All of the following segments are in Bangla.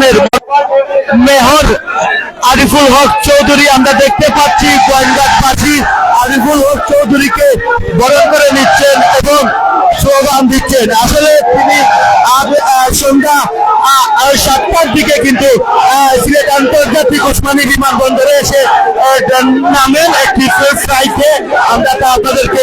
ইউনিয়নের মেহর আরিফুল হক চৌধুরী, আমরা দেখতে পাচ্ছি গোয়েন্দাবাসী আরিফুল হক চৌধুরীকে বরণ করে নিচ্ছেন এবং স্লোগান দিচ্ছেন। আসলে তিনি সন্ধ্যা সাতটার দিকে কিন্তু সিলেট আন্তর্জাতিক ওসমানী বিমানবন্দরে এসে নামেন একটি ফ্লাইটে আমরা তা আপনাদেরকে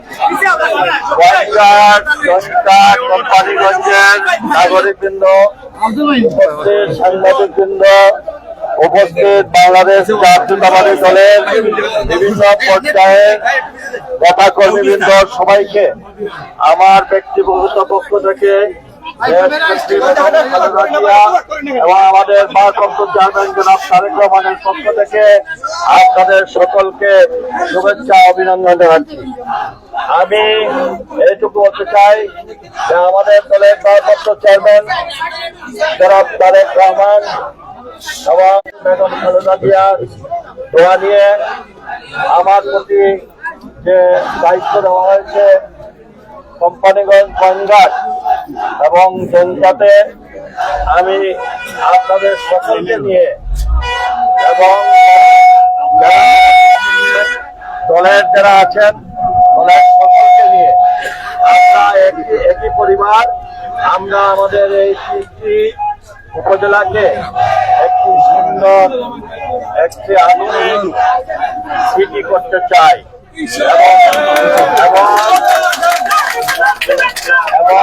উপস্থিত উপস্থিত বাংলাদেশ বিভিন্ন কর্মীবৃন্দ সবাইকে আমার ব্যক্তিগত পক্ষ থেকে এবং আমাদের ভারপ্রাপ্ত পক্ষ থেকে আপনাদের সকলকে শুভেচ্ছা, অভিনন্দন জানাচ্ছি। আমি এইটুকু বলতে চাই যে আমাদের দলের ভারপ্রাপ্ত চেয়ারম্যান জনাব তারেক রহমান এবং বেগম খালেদা জিয়ার দোয়া নিয়ে আমার প্রতি যে দায়িত্ব দেওয়া হয়েছে, কোম্পানিগঞ্জ পয়েন্টঘাট এবং জনজাতে আমি আপনাদের সকলকে নিয়ে এবং দলের যারা আছেন, দলের একই পরিবার, আমরা আমাদের এই তিনটি উপজেলাকে একটি সুন্দর, একটি আধুনিক সিটি করতে চাই। এবং এবং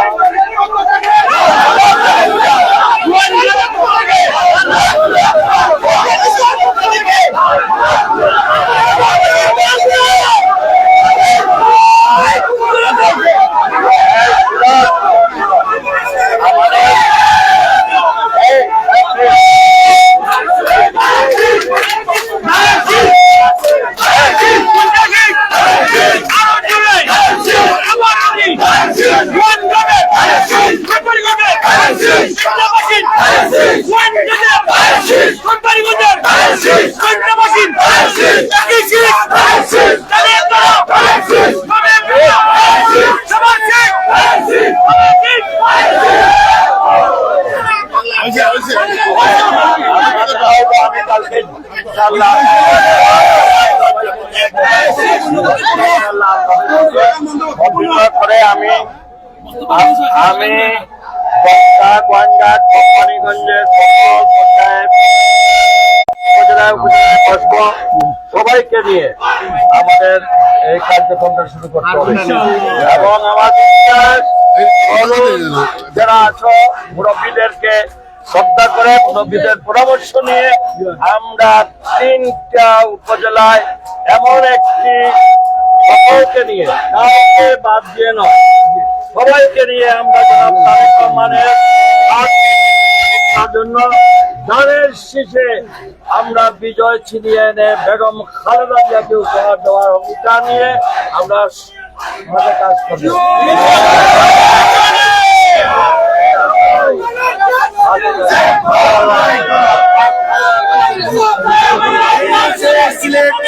আমি আমি বসব সবাইকে নিয়ে আমাদের এই কার্যক্রমটা শুরু করতে হবে। এবং আমার যারা আছো, মুরব্বীদেরকে শ্রদ্ধা করে মুরব্বীদের পরামর্শ নিয়ে আমরা তিনটা উপজেলায় এমন একটি সকলকে নিয়ে, কাউকে বাদ দিয়ে নয়, সবাইকে নিয়ে আমরা জনাব তারেক রহমানের তার জন্য ধানের শীষে আমরা বিজয় ছিনিয়ে এনে বেগম খালেদা জিয়াকে উপহার দেওয়ার অঙ্গীকার নিয়ে আমরা কাজ করব। সবাই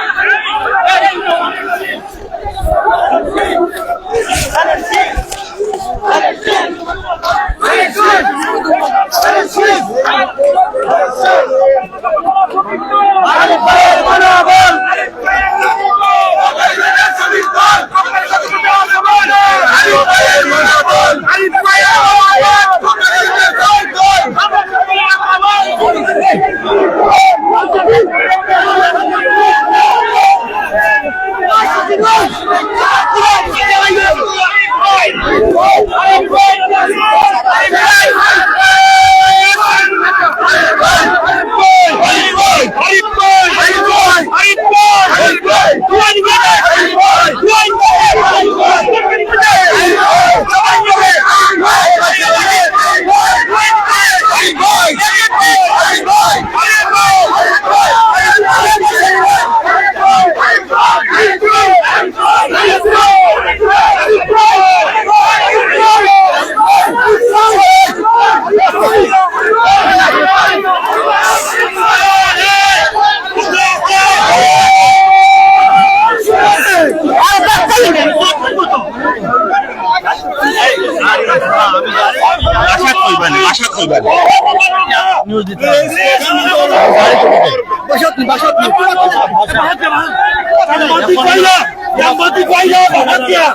সম্পত্তি কইলা সম্পত্তি কইলা হাতিয়া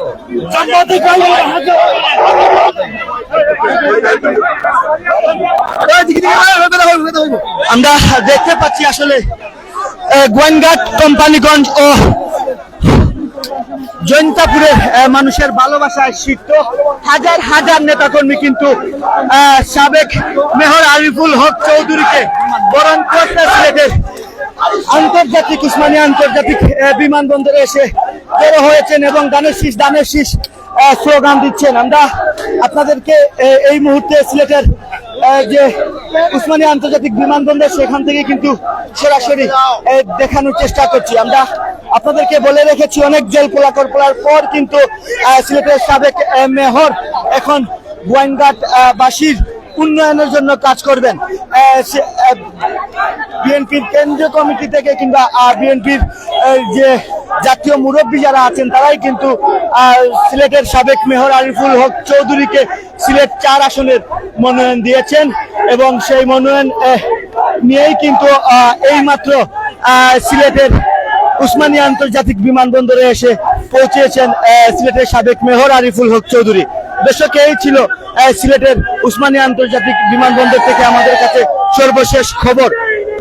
সম্পত্তি কইলা আমরা দেখতে পাচ্ছি আসলে গোয়েনঘাট কোম্পানিগঞ্জ ও জৈন্তাপুরে আহ, মানুষের ভালোবাসায় সিক্ত। হাজার হাজার নেতাকর্মী কিন্তু সাবেক মেহর আরিফুল হক চৌধুরীকে বরণ করতে সিলেটের আন্তর্জাতিক উসমানী আন্তর্জাতিক বিমানবন্দরে এসে জড়ো হয়েছেন এবং দানের শীষ দানের শীষ স্লোগান দিচ্ছেন। আমরা আপনাদেরকে এই মুহূর্তে সিলেটের যে উসমানী আন্তর্জাতিক বিমানবন্দর, সেখান থেকে কিন্তু সরাসরি দেখানোর চেষ্টা করছি। আমরা আপনাদেরকে বলে রেখেছি, অনেক জেল পোলাকর পড়ার পর কিন্তু সিলেটের সাবেক মেহর এখন গোয়েনঘাট বাসীর উন্নয়নের জন্য কাজ করবেন। বিএনপির কেন্দ্রীয় কমিটি থেকে কিংবা বিএনপির যে জাতীয় মুরব্বী যারা আছেন, তারাই কিন্তু সিলেটের সাবেক মেহর আরিফুল হক চৌধুরীকে সিলেট চার আসনের মনোনয়ন দিয়েছেন এবং সেই মনোনয়ন নিয়েই কিন্তু এইমাত্র সিলেটের উসমানী আন্তর্জাতিক বিমানবন্দরে এসে পৌঁছেছেন সিলেটের সাবেক মেহর আরিফুল হক চৌধুরী। দর্শক, এই ছিল সিলেটের উসমানী আন্তর্জাতিক বিমানবন্দর থেকে আমাদের কাছে সর্বশেষ খবর।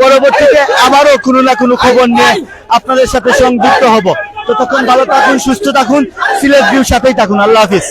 পরবর্তীতে আবারও কোনো না কোনো খবর নিয়ে আপনাদের সাথে সংযুক্ত হব। ততক্ষণ ভালো থাকুন সুস্থ থাকুন সিলেট ভিউর সাথেই থাকুন। আল্লাহ হাফিজ।